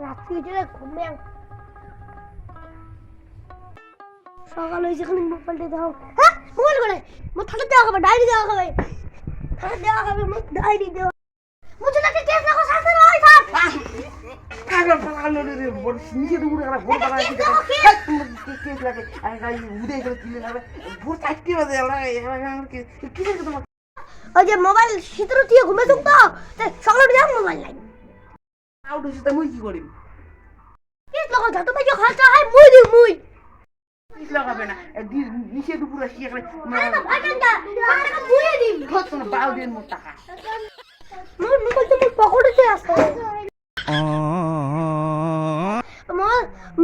রাত্রি জেলে ঘুমিয়ে সকাল হয়েছে খালি মোবাইলটা দেওয়া হ্যাঁ মোবাইল করে মোর থানা দেওয়া হবে ডায়েরি দেওয়া হবে থানা দেওয়া হবে মোর ডায়েরি দেওয়া মুঝে নাকি কেস লাগো শাস্তি নয় স্যার কাগজ পাকালো রে বড় নিচে দুপুরে একটা ভোর পাকা আছে কেস লাগে আর গাই উদয় করে তুলে যাবে ভোর চারটে বাজে আমরা কি কি তোমার ওই যে মোবাইল শীতের দিয়ে ঘুমে থাকতো সকালে যাও মোবাইল নাই আউট হইছে তা মুই কি বাজে খরচা হয় মুই দিই মুই না নিচে দুপুরে আরে না ভাই কান্দা টাকা মুই দিই কত না দিন মোট টাকা মোর মোর আছে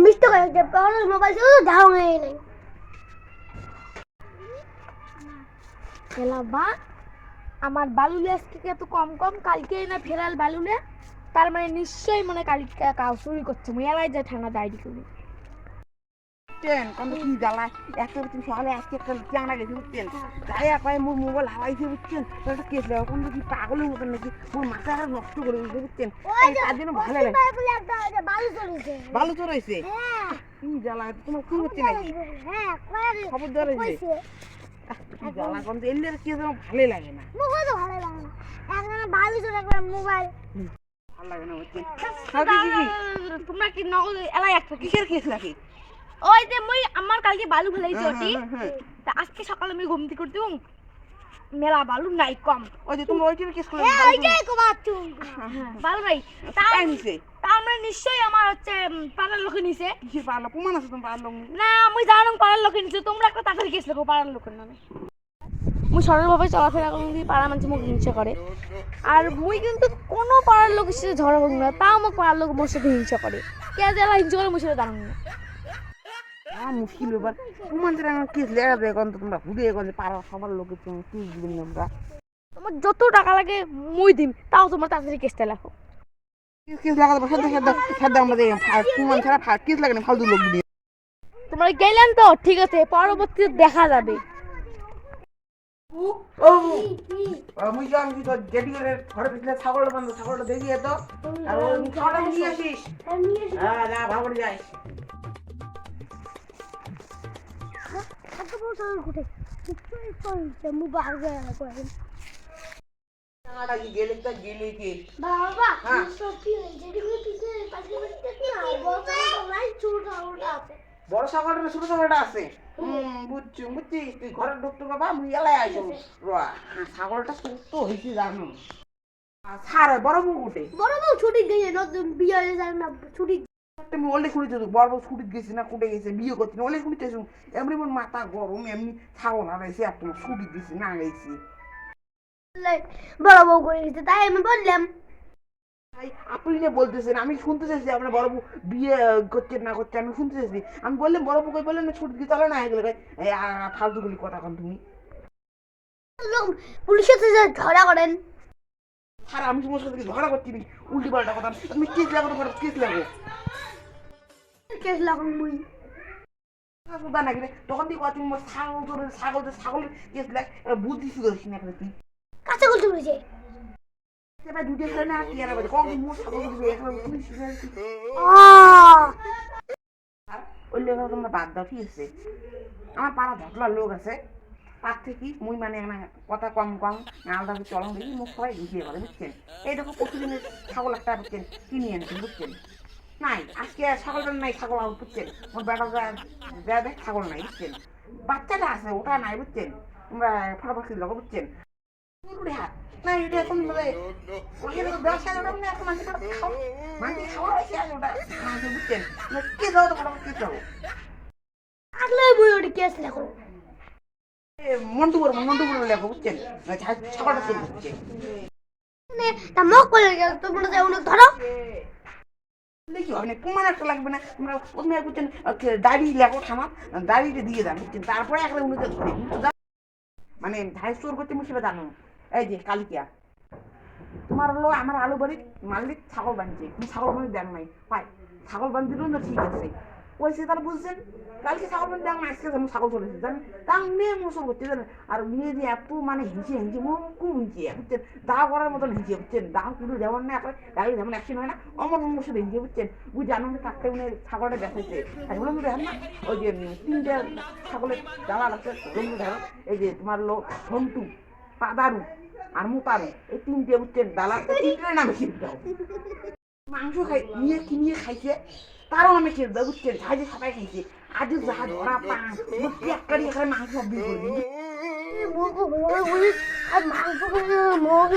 মিষ্টি করে পাওয়ার মোবাইল দাও নেই নাই খেলা বা আমার বালুলে আজকে এত কম কম কালকে না ফেরাল বালুলে তার মানে নিশ্চয়ই মনে কালকে কাউ চুরি করছে। মেলায় যায় ঠান্ডা ডায়েরি করি বুঝছেন কত কি জ্বালা? একটা বুঝছেন সকালে আজকে একটা চাংড়া গেছে বুঝছেন? তাই একবার মোর মোবাইল হারাইছে বুঝছেন? একটা কেস লাগে কোন কি পাগলের মতন নাকি? মোর মাথা আর নষ্ট করে দিয়েছে বুঝছেন? এই তার জন্য ভালো লাগে। ভালো তো রয়েছে হ্যাঁ। কি জ্বালা তোমার কি হচ্ছে নাকি? হ্যাঁ খবর দেওয়া রয়েছে জ্বালা কোন এলে আর কি যেন লাগে না। মুখে ভালো লাগে না। একবার বালু চলে একবার মোবাইল। কি কি কি? তোমরা কি নগদ এলাই একটা কিসের কেস লাগে ওই যে মই আমার কালকে বালু ফেলাইছি হ্যাঁ, ওটি। হ্যাঁ, হ্যাঁ। তা আজকে সকালে আমি ঘুমতে করতে মেলা বালু নাই কম। ওই যে তুমি ওইটার কেস করে হ্যাঁ ওইটাই কোবাচ্ছু বালু নাই। তার তাই নিছে তার মানে নিশ্চয়ই আমার হচ্ছে পাড়ার লোকে নিছে। কিসের পারল প্রমাণ আছে তুমি পারল না আমি জানো পাড়ার লোকে নিছে। তোমরা একটা তাড়াতাড়ি কেস লেখো পাড়ার লোকের নামে। মুই সরলভাবে চলাফেরা করুন দিয়ে পাড়া মানুষ মুখ হিংসা করে। আর মুই কিন্তু কোনো পাড়ার লোকের সাথে ঝগড়া করুন না তাও আমার পাড়ার লোক মোর সাথে হিংসা করে। কে যারা হিংসা করে মুই সেটা জানো না। মুশকিল ব্যাপার। ছাড়া আমার কেস লেখা যায় এখন তোমরা ঘুরে এখন পাড়ার সবার লোকের তুমি কেস দিবেন আমরা তোমার। যত টাকা লাগে মুই দিম তাও তোমার তাড়াতাড়ি কেসটা লেখো। কেস পারো সাথে সাথে সাথে আমাদের প্রমাণ ছাড়া কেস লাগে না ফালতু লোক দিয়ে। তোমরা গেলেন তো ঠিক আছে পরবর্তীতে দেখা যাবে। মুই যা আমি তো জেডি করে ঘরে পিছনে ছাগলটা বান্ধব ছাগলটা দেখিয়ে তো। আর ওই ছাগলটা নিয়ে আসিস। হ্যাঁ না? ভালো করে যাই কত বড় সাগর ঘুটে চলছে মু বাগে করে টাকাটা কি গেলে তো গেলে কি বাবা। সত্যি যেটি করে পিছনে পাশে পাশে না বলতে নাই ছোট সাগরটা আছে। ছোট হুম বুঝছি বুঝছিস? তুই ঘরে ঢুকতে বাবা মুই এলাই আইসো। রোয়া ছাগলটা সুস্থ হয়েছে জানো। সারে বড় মুখ উঠে বড় বউ ছুটি দিয়ে নতুন বিয়ে হয়ে যায় না ছুটি তুমি ওলে খুঁড়িতে বড় বড় ছুটি গেছি না কুটে গেছে? বিয়ে করছি না ওলে খুঁড়িতে এমনি মোর মাথা গরম এমনি ছাগল হারাইছে আর তোমার ছুটি দিছি না গেছি। বড় বউ করে দিতে তাই আমি বললাম। তাই আপনি যে বলতেছেন আমি শুনতে চাইছি আপনার বড় বউ বিয়ে করছেন না করছে আমি শুনতে চাইছি। আমি বললাম বড় বউকে বললেন না ছুটি চলে না এগুলো ফালতুগুলি কথা কন তুমি। পুলিশের ঝগড়া করেন। আর আমি তোমার সাথে ঝগড়া করছি? উল্টি পাল্টা কথা। তুমি কিস লাগো তোমার কিস লাগো কেস লাগান মুই। সুদা নাকি তখন দিয়ে কথা তোমার ছাগল ছাগল ছাগল কেস লাগ বুদ্ধি শুধু না করে তুই। কাছে গুলতে বলেছে সেটা দুটো খেলে না কি আর কখন মোর ছাগল দিবে এখন তুমি শিখে আহ আর ওই লেখা তোমরা বাদ দাও ঠিক আছে আমার পাড়া ধটলার লোক আছে তার থেকে মুই মানে কথা কম কম আলাদা করে চলন দেখি মুখ সবাই ঢুকিয়ে বলে বুঝছেন এইরকম প্রতিদিনের ছাগল একটা বুঝছেন কিনে আনছেন বুঝছেন নাই আজকে ছাগলটা নাই ছাগল আর বুঝছেন মোর বেটা যা দেখ ছাগল নাই বুঝছেন বাচ্চাটা আছে ওটা নাই বুঝছেন তোমরা ফটাফট লোক বুঝছেন হাত না এটা এখন মানে তো ব্যবসা ওটা মানে এখন মানুষ খাও মানুষ খাওয়া হয়েছে আর ওটা মানুষ বুঝছেন মানে কে যাও তো ফটাফট কে যাও আগলে মুই ওটি কেস লাগান মন্টু করব মন্টু করে লেখো বুঝছেন ছাগলটা চলে বুঝছেন তা মুখ করে গেল তোমরা যে অনেক ধরো। দেখি অনেক একটা লাগবে না তোমরা প্রথমে বুঝছেন দাড়ি লেখো থামা দাড়িটা দিয়ে দেন বুঝছেন তারপরে একটা মানে ধাই স্টোর করতে সেটা জানো। এই যে কালিকিয়া তোমার হলো আমার আলু বাড়ির মালিক ছাগল বানছে। তুমি ছাগল বান্ধি দেন নাই। পাই ছাগল বান্ধি দিলেও না, ঠিক আছে। কইছে তারা বুঝছেন, কালকে ছাগল মানে দেখ আজকে যেমন ছাগল চলেছে জানেন? তা নিয়ে মোসল করতে জানেন? আর মেয়ে যে এত মানে হিঁচে হিঁচে মো খুব হিঁচে, বুঝছেন? দাও করার মতন হিঁচে, বুঝছেন? দাও কিন্তু যেমন না একটা গাড়ি যেমন অ্যাক্সিডেন্ট হয় না, অমন অমর সাথে হিঁচে, বুঝছেন? বুঝ জানো থাকতে উনি ছাগলটা বেঁচেছে। বললাম দেখেন না ওই যে তিনটে ছাগলের ডালা লাগছে এই যে তোমার লো সন্টু, পাদারু আর মু মোতারু এই তিনটে বুঝছেন ডালা তিনটে নামে দাও। মাংস খাই, নিয়ে কিনিয়ে খাইছে? তারও আমি দেবো বুঝছেন ঝাঁঝে সবাই খাইছে। আজ যা ধরা পান পেট কাটিয়ে খাই মাংস ঘুরে ঘুরে আর মাংস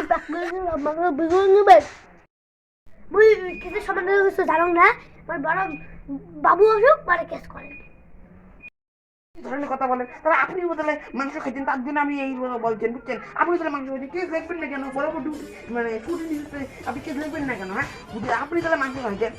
প্যাক করে মাংস বিগুলো মুই কেসের সমাধান কিছু জানো না? বড় বাবু আসুক মানে কেস করে। ধরনের কথা বলেন তাহলে আপনি বদলে মাংস খাইছেন তার জন্য আমি এই বলছেন, বুঝছেন? আপনি তাহলে মাংস খাইছেন কেস দেখবেন না কেন? বড় মানে নিতে আপনি কেস দেখবেন না কেন হ্যাঁ? আপনি তাহলে মাংস খাইছেন